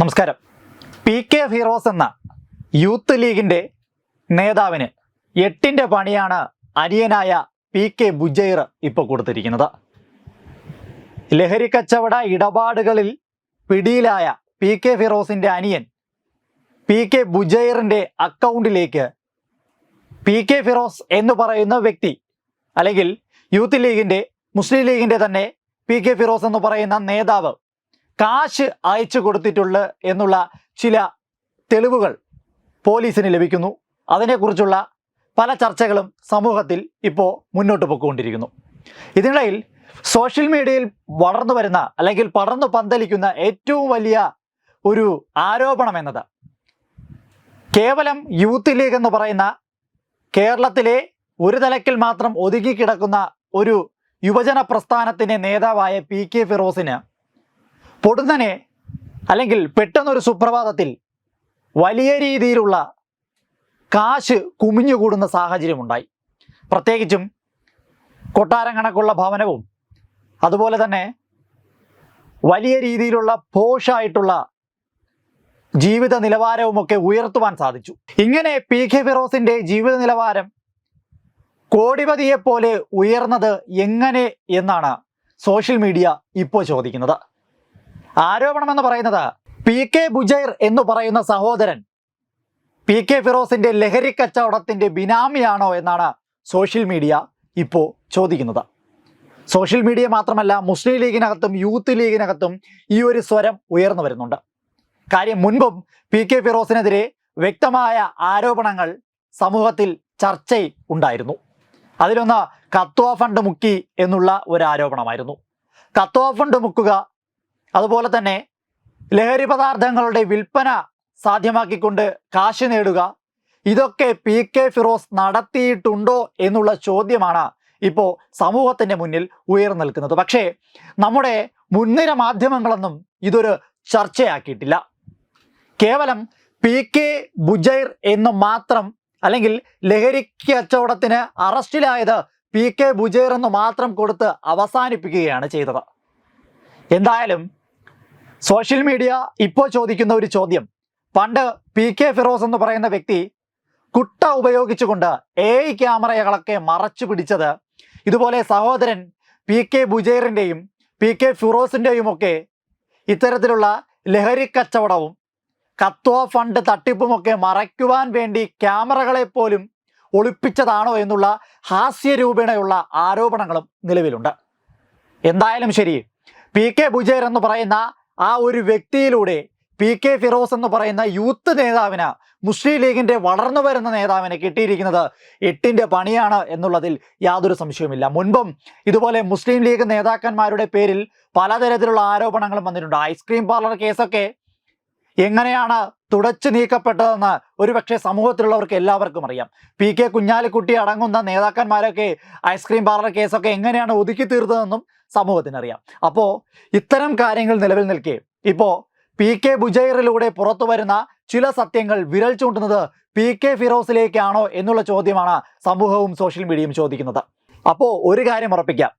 നമസ്കാരം. P K Firoz എന്ന youth ലീഗിന്റെ നേതാവിന് എട്ടിന്റെ പണിയാണ് അരിയനായ പി കെ ബുജൈർ ഇപ്പോൾ കൊടുത്തിരിക്കുന്നത്. ലഹരി കച്ചവട ഇടപാടുകളിൽ പിടിയിലായ പി കെ ഫിറോസിന്റെ അനിയൻ പി കെ ബുജൈറിന്റെ അക്കൗണ്ടിലേക്ക് പി കെ ഫിറോസ് എന്ന് പറയുന്ന വ്യക്തി അല്ലെങ്കിൽ യൂത്ത് ലീഗിന്റെ മുസ്ലിം ലീഗിന്റെ തന്നെ പി കെ ഫിറോസ് എന്ന് പറയുന്ന നേതാവ് കാശ് അയച്ചു കൊടുത്തിട്ടുള്ള എന്നുള്ള ചില തെളിവുകൾ പോലീസിന് ലഭിക്കുന്നു. അതിനെക്കുറിച്ചുള്ള പല ചർച്ചകളും സമൂഹത്തിൽ ഇപ്പോൾ മുന്നോട്ട് പോയിക്കൊണ്ടിരിക്കുന്നു. ഇതിനിടയിൽ സോഷ്യൽ മീഡിയയിൽ വളർന്നു വരുന്ന അല്ലെങ്കിൽ പടർന്നു പന്തലിക്കുന്ന ഏറ്റവും വലിയ ഒരു ആരോപണം എന്നത് കേവലം യൂത്ത് ലീഗ് എന്ന് പറയുന്ന കേരളത്തിലെ ഒരു തലക്കിൽ മാത്രം ഒതുങ്ങിക്കിടക്കുന്ന ഒരു യുവജന പ്രസ്ഥാനത്തിന്റെ നേതാവായ പി കെ ഫിറോസിന് പൊടുന്നനെ അല്ലെങ്കിൽ പെട്ടെന്നൊരു സുപ്രഭാതത്തിൽ വലിയ രീതിയിലുള്ള കാശ് കുമിഞ്ഞുകൂടുന്ന സാഹചര്യമുണ്ടായി. പ്രത്യേകിച്ചും കൊട്ടാരം കണക്കുള്ള ഭവനവും അതുപോലെ തന്നെ വലിയ രീതിയിലുള്ള പോഷായിട്ടുള്ള ജീവിത നിലവാരവുമൊക്കെ ഉയർത്തുവാൻ സാധിച്ചു. ഇങ്ങനെ പി കെ ഫിറോസിന്റെ ജീവിത നിലവാരം കോടിപതിയെപ്പോലെ ഉയർന്നത് എങ്ങനെ എന്നാണ് സോഷ്യൽ മീഡിയ ഇപ്പോൾ ചോദിക്കുന്നത്. ആരോപണം എന്ന് പറയുന്നത് പി കെ ബുജൈർ എന്ന് പറയുന്ന സഹോദരൻ പി കെ ഫിറോസിന്റെ ലഹരി കച്ചവടത്തിന്റെ ബിനാമിയാണോ എന്നാണ് സോഷ്യൽ മീഡിയ ഇപ്പോൾ ചോദിക്കുന്നത്. സോഷ്യൽ മീഡിയ മാത്രമല്ല മുസ്ലിം ലീഗിനകത്തും യൂത്ത് ലീഗിനകത്തും ഈ ഒരു സ്വരം ഉയർന്നു വരുന്നുണ്ട്. കാര്യം മുൻപും പി കെ ഫിറോസിനെതിരെ വ്യക്തമായ ആരോപണങ്ങൾ സമൂഹത്തിൽ ചർച്ചയിൽ ഉണ്ടായിരുന്നു. അതിലൊന്ന് കത്വ ഫണ്ട് മുക്കി എന്നുള്ള ഒരു ആരോപണമായിരുന്നു. കത്വ ഫണ്ട് മുക്കുക അതുപോലെ തന്നെ ലഹരി പദാർത്ഥങ്ങളുടെ വിൽപ്പന സാധ്യമാക്കിക്കൊണ്ട് കാശ് നേടുക. ഇതൊക്കെ പി കെ ഫിറോസ് നടത്തിയിട്ടുണ്ടോ എന്നുള്ള ചോദ്യമാണ് ഇപ്പോൾ സമൂഹത്തിന്റെ മുന്നിൽ ഉയർന്നു നിൽക്കുന്നത്. പക്ഷേ നമ്മുടെ മുൻനിര മാധ്യമങ്ങളൊന്നും ഇതൊരു ചർച്ചയാക്കിയിട്ടില്ല. കേവലം പി കെ ബുജൈർ എന്ന് മാത്രം അല്ലെങ്കിൽ ലഹരി കച്ചവടത്തിന് അറസ്റ്റിലായത് പി കെ ബുജൈർ എന്ന് മാത്രം കൊടുത്ത് അവസാനിപ്പിക്കുകയാണ് ചെയ്തത്. എന്തായാലും സോഷ്യൽ മീഡിയ ഇപ്പോൾ ചോദിക്കുന്ന ഒരു ചോദ്യം. പണ്ട് പി കെ ഫിറോസ് എന്ന് പറയുന്ന വ്യക്തി കുട്ട ഉപയോഗിച്ചുകൊണ്ട് എ ഐ ക്യാമറകളൊക്കെ മറച്ചു പിടിച്ചത് ഇതുപോലെ സഹോദരൻ പി കെ ബുജൈറിന്റെയും പി കെ ഫിറോസിന്റെയും ഒക്കെ ഇത്തരത്തിലുള്ള ലഹരി കച്ചവടവും കത്വ ഫണ്ട് തട്ടിപ്പുമൊക്കെ മറയ്ക്കുവാൻ വേണ്ടി ക്യാമറകളെ പോലും ഒളിപ്പിച്ചതാണോ എന്നുള്ള ഹാസ്യരൂപേണയുള്ള ആരോപണങ്ങളും നിലവിലുണ്ട്. എന്തായാലും ശരി പി കെ ബുജൈർ എന്ന് പറയുന്ന ആ ഒരു വ്യക്തിയിലൂടെ പി കെ ഫിറോസ് എന്ന് പറയുന്ന യൂത്ത് നേതാവിന് മുസ്ലിം ലീഗിന്റെ വളർന്നു വരുന്ന നേതാവിന് കിട്ടിയിരിക്കുന്നത് എട്ടിന്റെ പണിയാണ് എന്നുള്ളതിൽ യാതൊരു സംശയവുമില്ല. മുൻപും ഇതുപോലെ മുസ്ലിം ലീഗ് നേതാക്കന്മാരുടെ പേരിൽ പലതരത്തിലുള്ള ആരോപണങ്ങളും വന്നിട്ടുണ്ട്. ഐസ്ക്രീം പാർലർ കേസൊക്കെ എങ്ങനെയാണ് തുടച്ചു നീക്കപ്പെട്ടതെന്ന് ഒരുപക്ഷെ സമൂഹത്തിലുള്ളവർക്ക് എല്ലാവർക്കും അറിയാം. പി കെ കുഞ്ഞാലിക്കുട്ടി അടങ്ങുന്ന നേതാക്കന്മാരൊക്കെ ഐസ്ക്രീം പാർലർ കേസൊക്കെ എങ്ങനെയാണ് ഒതുക്കി തീർത്തതെന്നും സമൂഹത്തിനറിയാം. അപ്പോൾ ഇത്തരം കാര്യങ്ങൾ നിലവിൽ നിൽക്കെ. ഇപ്പോൾ പി കെ ബുജൈറിലൂടെ പുറത്തു വരുന്ന ചില സത്യങ്ങൾ വിരൽ ചൂണ്ടുന്നത് പി കെ ഫിറോസിലേക്കാണോ എന്നുള്ള ചോദ്യമാണ് സമൂഹവും സോഷ്യൽ മീഡിയയും ചോദിക്കുന്നത്. അപ്പോൾ ഒരു കാര്യം ഉറപ്പിക്കാം.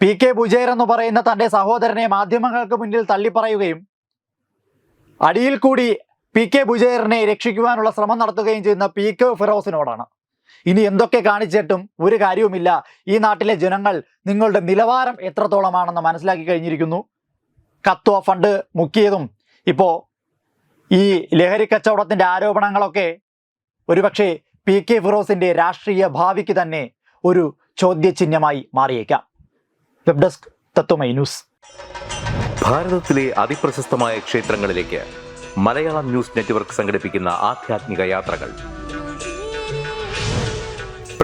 പി കെ ബുജൈർ എന്ന് പറയുന്ന തന്റെ സഹോദരനെ മാധ്യമങ്ങൾക്ക് മുന്നിൽ തള്ളിപ്പറയുകയും അടിയിൽ കൂടി പി കെ ബുജൈറിനെ രക്ഷിക്കുവാനുള്ള ശ്രമം നടത്തുകയും ചെയ്യുന്ന പി കെ ഫിറോസിനോടാണ്. ഇനി എന്തൊക്കെ കാണിച്ചിട്ടും ഒരു കാര്യവുമില്ല. ഈ നാട്ടിലെ ജനങ്ങൾ നിങ്ങളുടെ നിലവാരം എത്രത്തോളമാണെന്ന് മനസ്സിലാക്കി കഴിഞ്ഞിരിക്കുന്നു. കത്വ ഫണ്ട് മുക്കിയതും ഇപ്പോൾ ഈ ലഹരി കച്ചവടത്തിന്റെ ആരോപണങ്ങളൊക്കെ ഒരുപക്ഷെ പി കെ ഫിറോസിന്റെ രാഷ്ട്രീയ ഭാവിക്ക് തന്നെ ഒരു ചോദ്യചിഹ്നമായി മാറിയേക്കാം. Web desk Tatwamayi news. ഭാരതത്തിലെ അതിപ്രശസ്തമായ ക്ഷേത്രങ്ങളിലേക്ക് മലയാളം ന്യൂസ് നെറ്റ്വർക്ക് സംഘടിപ്പിക്കുന്ന ആധ്യാത്മിക യാത്രകൾ.